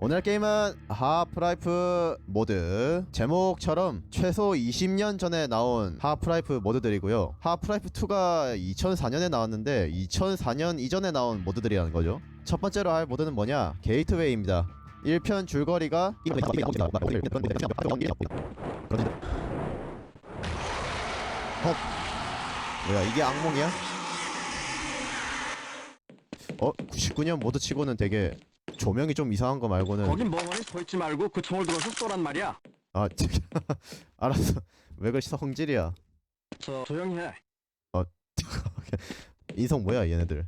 오늘 게임은 하프라이프 모드 제목처럼 최소 20년 전에 나온 하프라이프 모드들이고요 하프라이프 2가 2004년에 나왔는데 2004년 이전에 나온 모드들이라는 거죠 첫 번째로 할 모드는 뭐냐 게이트웨이입니다 1편 줄거리가 헉 뭐야 이게 악몽이야? 어? 99년 모드 치고는 되게 조명이 좀 이상한 거 말고는 거긴 멍하니 서 있지 말고 그 총을 들어서 쏘란 말이야. 아 알았어. 왜 그렇게 성질이야. 저 조용히 해. 인성 뭐야 얘네들.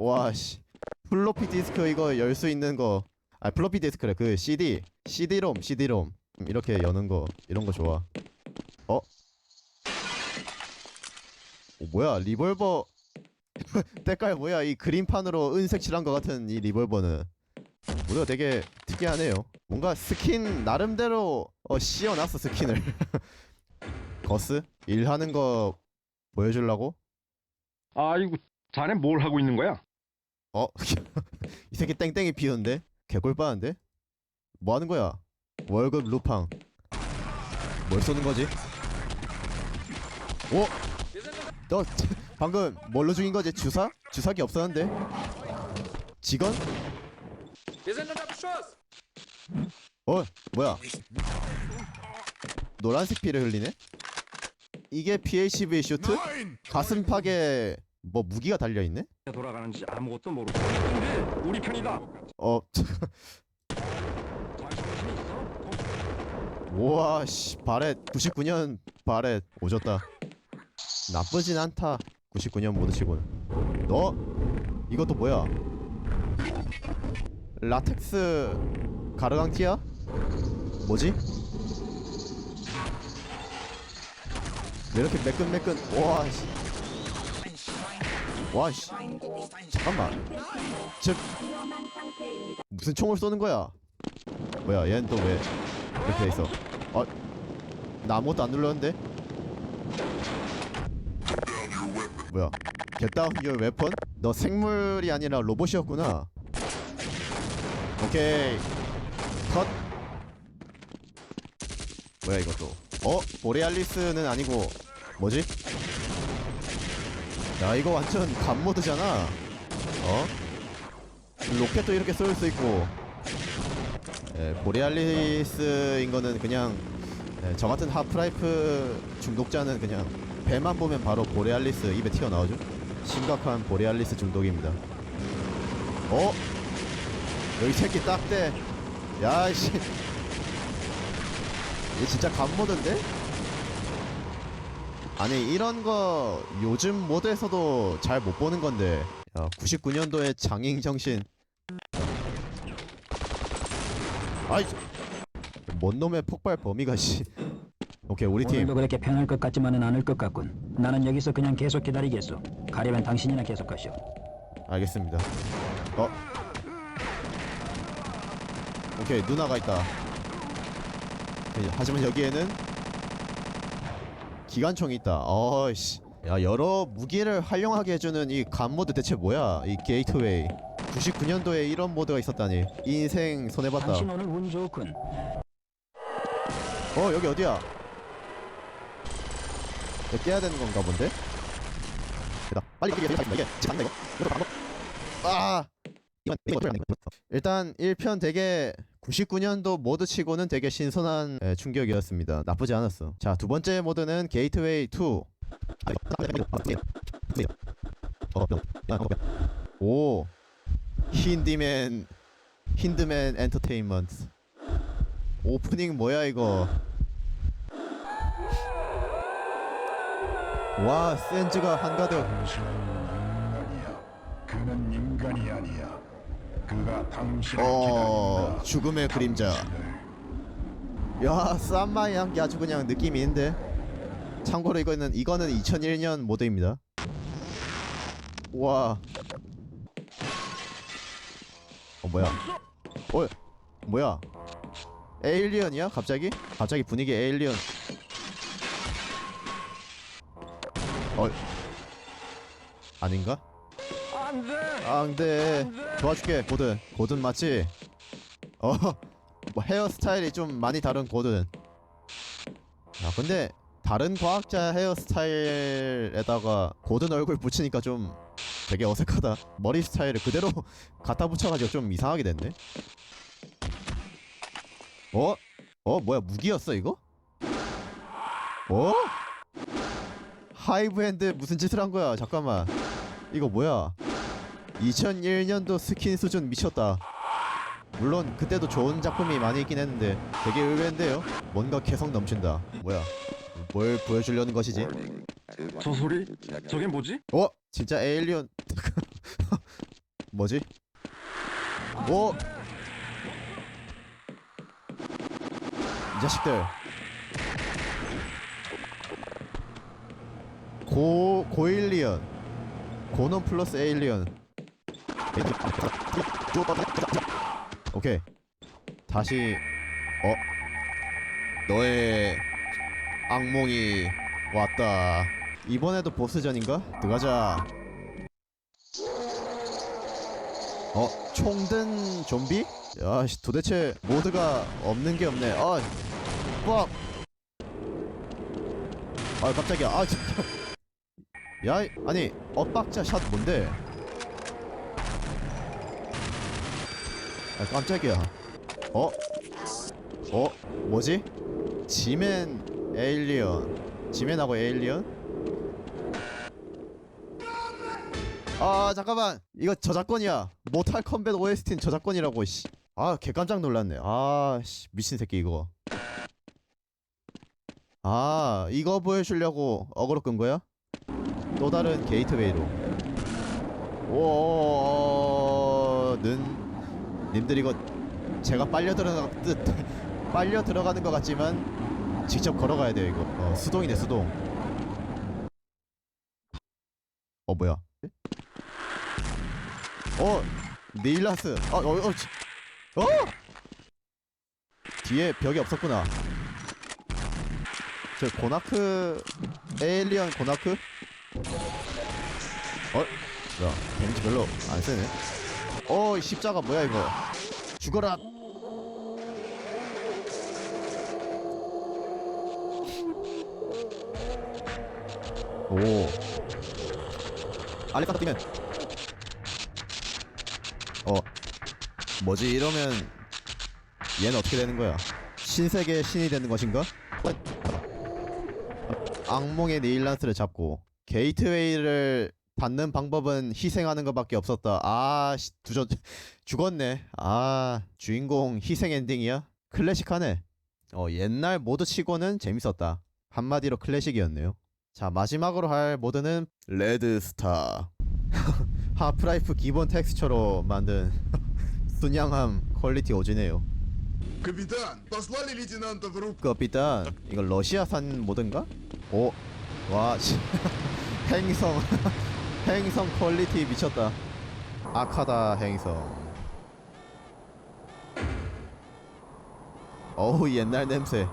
와씨. 플로피 디스크 이거 열 수 있는 거아 플로피 디스크래. 그 CD CD롬 CD롬. 이렇게 여는 거 이런 거 좋아. 어? 오, 뭐야 리볼버 때깔 뭐야 이 그림판으로 은색 칠한 거 같은 이 리볼버는 뭐야 되게 특이하네요 뭔가 스킨 나름대로 어 씌워놨어 스킨을 거스 일하는 거 보여주려고 아이고, 자네 뭘 하고 있는 거야? 어? 이 새끼 땡땡이 피우는데? 개꿀 빠는데? 뭐 하는 거야? 월급 루팡 뭘 쏘는 거지? 오! 너 방금 뭘로 죽인 거지? 주사? 주사기 없었는데? 직원? 어? 뭐야? 노란색 피를 흘리네? 이게 PHV 슈트? 가슴팍에 뭐 무기가 달려있네? 돌아가는지 아무것도 모르고. 근데 우리 편이다. 어... 자기 정신이 있어? 우와 씨 바렛 99년 바렛 오졌다 나쁘진 않다 99년 모드 치고는 너? 이것도 뭐야? 라텍스 가르강티야? 뭐지? 왜 이렇게 매끈매끈? 와씨. 와씨. 잠깐만. 즉 무슨 총을 쏘는 거야? 뭐야 얘는 또 왜 이렇게 돼 있어? 아, 나 아무것도 안 눌렀는데? 뭐야 Get down? 너 생물이 아니라 로봇이었구나 오케이 컷 뭐야 이것도 어? 보레알리스는 아니고 뭐지? 야 이거 완전 간모드잖아 어? 로켓도 이렇게 쏠 수 있고 예, 보레알리스인 거는 그냥 예, 저 같은 하프라이프 중독자는 그냥 배만 보면 바로 보레알리스 입에 튀어나오죠? 심각한 보레알리스 중독입니다. 어? 여기 새끼 딱대. 야이씨. 얘 진짜 간모드인데? 아니 이런 거 요즘 모드에서도 잘 못 보는 건데. 야 99년도의 장인 정신. 아이 뭔 놈의 폭발 범위가 씨 오케이 우리 팀 오늘도 그렇게 편할 것 같지만은 않을 것 같군. 나는 여기서 그냥 계속 기다리겠소. 가려면 당신이나 계속하시오. 알겠습니다 어 오케이 누나가 있다 하지만 여기에는 기관총이 있다 어이씨 야 여러 무기를 활용하게 해주는 이 간 모드 대체 뭐야 이 게이트웨이 99년도에 이런 모드가 있었다니 인생 손해봤다 당신 오늘 운 좋군. 어 여기 어디야? 이거 깨야 되는 건가 본데? 됐다 빨리 이게 이게 이게 장나 이거. 이거 방법 아! 이건 이거 어떻게 일단 1편 되게 99년도 모드 치고는 되게 신선한 예, 충격이었습니다. 나쁘지 않았어. 자 두 번째 모드는 게이트웨이 2 오. 힌디맨 힌드맨 엔터테인먼트. 오프닝 뭐야 이거 와 센즈가 한가득 당신은 인간이야. 그는 인간이 아니야. 그가 당신을 어 기다린다. 죽음의 그림자 야 쌈마이 한 게 아주 그냥 느낌이 있는데 참고로 이거는 이거는 2001년 모드입니다 와 어, 뭐야 어 뭐야 에일리언이야 갑자기 갑자기 분위기 에일리언 어 아닌가 안 돼! 안돼 안 돼! 도와줄게 고든 고든 맞지? 어뭐 헤어스타일이 좀 많이 다른 고든 야 근데 다른 과학자 헤어스타일에다가 고든 얼굴 붙이니까 좀 되게 어색하다 머리 스타일을 그대로 갖다 붙여가지고 좀 이상하게 됐네 어? 어 뭐야 무기였어 이거? 어? 하이브핸드 무슨 짓을 한 거야 잠깐만 이거 뭐야 2001년도 스킨 수준 미쳤다 물론 그때도 좋은 작품이 많이 있긴 했는데 되게 의외인데요 뭔가 개성 넘친다 뭐야 뭘 보여주려는 것이지 저 소리? 저게 뭐지? 어? 진짜 에일리언 뭐지? 오! 이 자식들 고 고일리언 고놈 플러스 에일리언 오케이 다시 어 너의 악몽이 왔다 이번에도 보스전인가? 들어가자 어? 총든 좀비? 야씨 도대체 모드가 없는 게 없네 아 빡! 아 깜짝이야 아 진짜 야 이- 아니 엇박자 샷 뭔데 아 깜짝이야 어? 어? 뭐지? 지멘 에일리언 지멘하고 에일리언? 아 잠깐만 이거 저작권이야 모탈 컴뱃 OST는 저작권이라고 씨. 아 개깜짝 놀랐네 아 씨 미친 새끼 이거 아 이거 보여주려고 어그로 끈 거야? 또 다른 게이트웨이로. 오는 님들 이거 제가 빨려 들어가 뜻 빨려 들어가는 것 같지만 직접 걸어가야 돼요 이거. 어, 수동이네 수동. 어 뭐야? 어 네일라스. 아, 어, 어, 지- 어? 뒤에 벽이 없었구나. 저 고나크 에일리언 고나크 어? 야 데미지 별로 안 세네. 어 십자가 뭐야 이거? 죽어라. 오. 갖다 뛰면 어. 뭐지 이러면 얘는 어떻게 되는 거야? 신세계의 신이 되는 것인가? 악몽의 네일란스를 잡고 게이트웨이를 받는 방법은 희생하는 것밖에 없었다 아 씨, 두저, 죽었네 아 주인공 희생 엔딩이야? 클래식하네 어 옛날 모드 치고는 재밌었다 한마디로 클래식이었네요 자 마지막으로 할 모드는 레드스타 하프라이프 기본 텍스처로 만든 순양함 퀄리티 오지네요 Капитан, послали лейтенанта в руку. 그삐단 이거 러시아산 모드인가? 오, 와, 씨. 행성, 행성 퀄리티 미쳤다. 아카다 행성. 어우 옛날 냄새.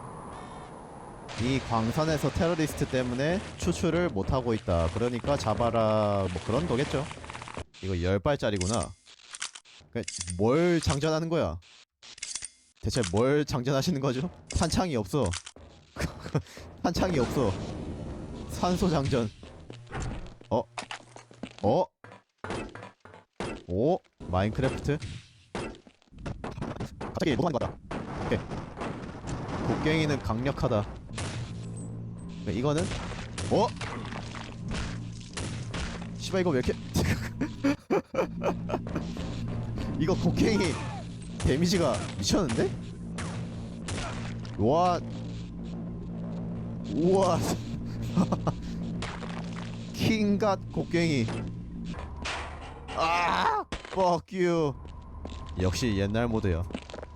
이 광산에서 테러리스트 때문에 추출을 못 하고 있다. 그러니까 잡아라. 뭐 그런 거겠죠. 이거 열 발짜리구나. 그, 뭘 장전하는 거야? 대체 뭘 장전하시는 거죠? 탄창이 없어. 탄창이 없어. 산소 장전. 어? 어? 오? 마인크래프트? 갑자기 뭐하는 거다. 오케이. 곡괭이는 강력하다. 네, 이거는? 어? 씨발 이거 왜 이렇게 이거 곡괭이 데미지가 미쳤는데? 와 우와 킹갓 곡괭이 아 you 역시 옛날 모드야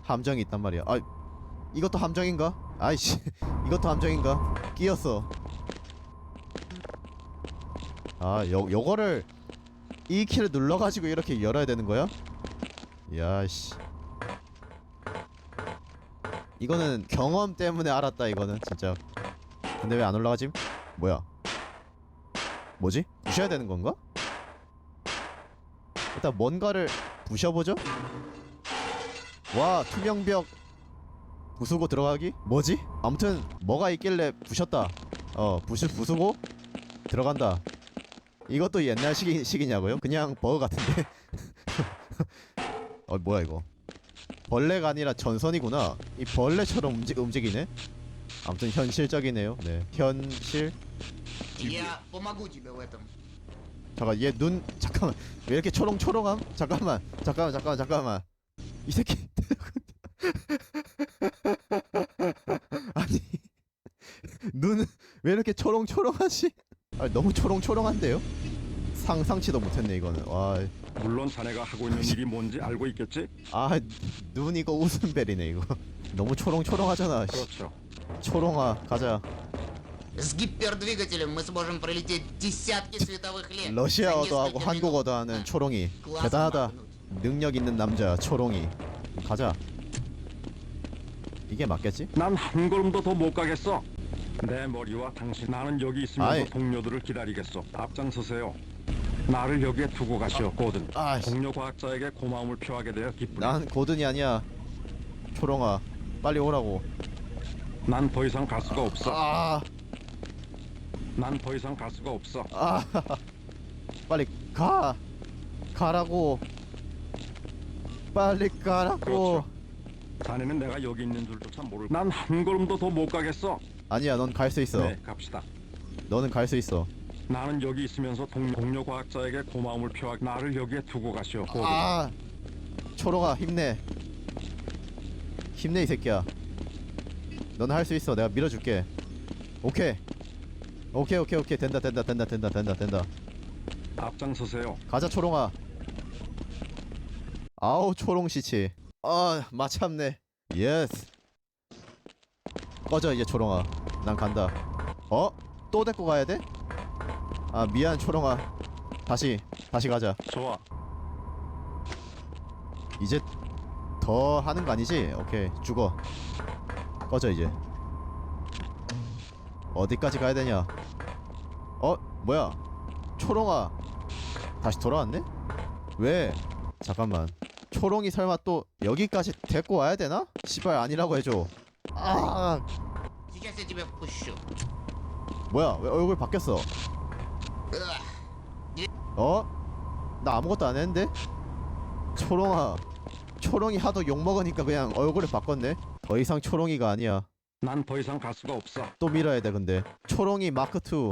함정이 있단 말이야 아 이것도 함정인가? 아이씨 이것도 함정인가? 끼었어 아 요, 요거를 이 키를 눌러가지고 이렇게 열어야 되는 거야? 야씨 이거는 경험 때문에 알았다 이거는 진짜 근데 왜 안 올라가지? 뭐야 뭐지? 부셔야 되는 건가? 일단 뭔가를 부셔보죠? 와 투명벽 부수고 들어가기? 뭐지? 아무튼 뭐가 있길래 부셨다 어 부수, 부수고 들어간다 이것도 옛날 시기, 시기냐고요? 그냥 버그 같은데 어 뭐야 이거 벌레가 아니라 전선이구나 이 벌레처럼 움직, 움직이네 아무튼 현실적이네요 네 현실 Я помогу тебе в этом. 잠깐 얘 눈 잠깐만 왜 이렇게 초롱초롱함? 잠깐만 잠깐만 잠깐만 잠깐만 이 새끼 아니 눈 왜 이렇게 초롱초롱하지? 아 너무 초롱초롱한데요? 상상치도 못했네 이거는 와 물론 자네가 하고 있는 일이 뭔지 알고 있겠지? 아, 눈 이거 웃음벨이네 이거 너무 초롱초롱하잖아 씨. 그렇죠. 초롱아 가자 С гипердвигателем мы сможем пролететь десятки световых лет. 러시아어도 за 하고 несколько 한국어도 минут. 하는 А, 초롱이 классно 대단하다 махнуть. 능력 있는 남자 초롱이 가자 이게 맞겠지? 난 한 걸음도 더 못 가겠어. 내 머리와 당신 나는 여기 있으면서 아이. 동료들을 기다리겠어. 앞장서세요. 나를 여기에 두고 가시오, 고든. 아, 씨. 동료 과학자에게 고마움을 표하게 되어 기쁘네. 난 고든이 아니야 초롱아 빨리 오라고 난 더 이상 갈 수가 없어. 아, 난 더 이상 갈 수가 없어. 아 빨리 가 가라고 빨리 가라고 그렇죠. 자네는 내가 여기 있는 줄조차 모를. 난 한 걸음도 더 못 가겠어. 아니야 넌 갈 수 있어 네, 갑시다. 너는 갈 수 있어 나는 여기 있으면서 동, 동료 과학자에게 고마움을 표하. 나를 여기에 두고 가시오, 고든. 아 초롱아 힘내 힘내 이 새끼야 넌 할 수 있어 내가 밀어줄게 오케이 오케이 오케이 오케이. 된다 된다 된다 된다 된다 된다. 앞장서세요. 가자 초롱아. 아우 초롱 시치 아 마참네. 예스 꺼져 이제 초롱아. 난 간다. 어? 또 데리고 가야 돼? 아 미안 초롱아. 다시 다시 가자. 좋아. 이제 더 하는 거 아니지? 오케이 죽어. 꺼져 이제 어디까지 가야 되냐? 어? 뭐야? 초롱아 다시 돌아왔네? 왜? 잠깐만 초롱이 설마 또 여기까지 데리고 와야 되나? 시발 아니라고 해줘 아 뭐야 왜 얼굴 바뀌었어 어? 나 아무것도 안 했는데? 초롱아 초롱이 하도 욕먹으니까 그냥 얼굴을 바꿨네 더 이상 초롱이가 아니야 난 더 이상 갈 수가 없어. 또 밀어야 돼 근데 초롱이 마크 2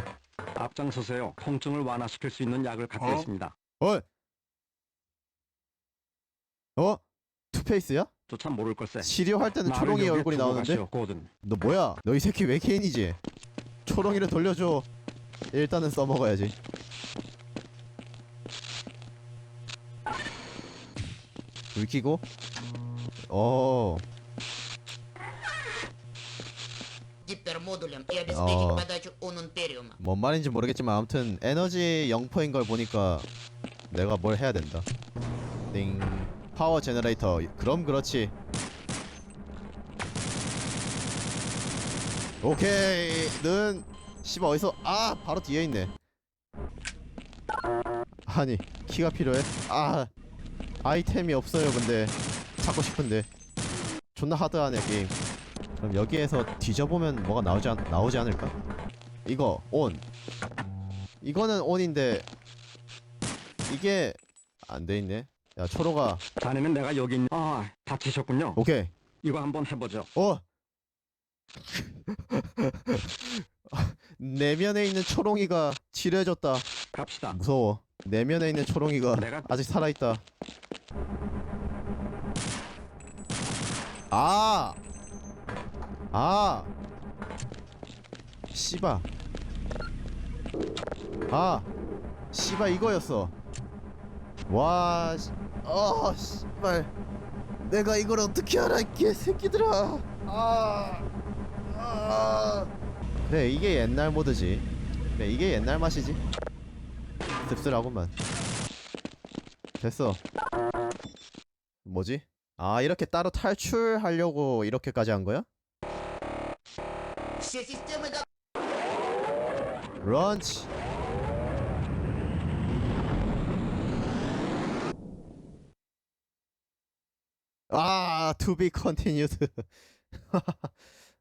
앞장서세요. 통증을 완화시킬 수 있는 약을 갖고 어? 있습니다. 어? 어? 투페이스야? 조차 모를 걸세. 치료할 때는 나를 초롱이 여기에 얼굴이 두고 나오는데? 가시오, 고든. 너 뭐야? 너 이 새끼 왜 개인이지? 초롱이를 돌려줘 일단은 써먹어야지 불 켜고 어 Гипермодулем и обеспечить А. подачу онунтериума. 뭔 말인지 모르겠지만 아무튼 에너지 0%인 걸 보니까 내가 뭘 해야 된다. 띵. 파워 제너레이터. 그럼 그렇지. 오케이. 는 씨발 어디서 아, 바로 뒤에 있네. 아니, 키가 필요해? 아. 아이템이 없어요, 근데. 찾고 싶은데. 존나 하드하네, 게임. 그럼 여기에서 뒤져보면 뭐가 나오지, 않, 나오지 않을까? 이거 온 이거는 온인데 이게 안 돼 있네 야 초로가 자네는 내가 여기 있는... 아, 다치셨군요. 오케이 이거 한번 해보죠. 어 내면에 있는 초롱이가 치료해줬다 갑시다. 무서워 내면에 있는 초롱이가 내가- 아직 살아있다 아! 아! 씨바 아! 씨바 이거였어 와 씨. 어 씨발 내가 이걸 어떻게 알아 이 개새끼들아 아! 아! 그래 이게 옛날 모드지 그래 이게 옛날 맛이지 씁쓸하구만 됐어 뭐지? 아 이렇게 따로 탈출하려고 이렇게까지 한 거야? 제 시스템을 다 런치 아, to be continued.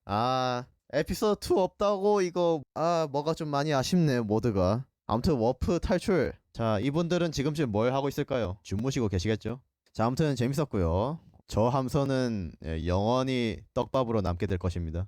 아, 에피소드 2 없다고 이거 아, 뭐가 좀 많이 아쉽네, 모드가. 아무튼 워프 탈출. 자, 이분들은 지금쯤 뭘 하고 있을까요? 주무시고 계시겠죠? 자, 아무튼 재밌었고요. 저 함선은 예, 영원히 떡밥으로 남게 될 것입니다.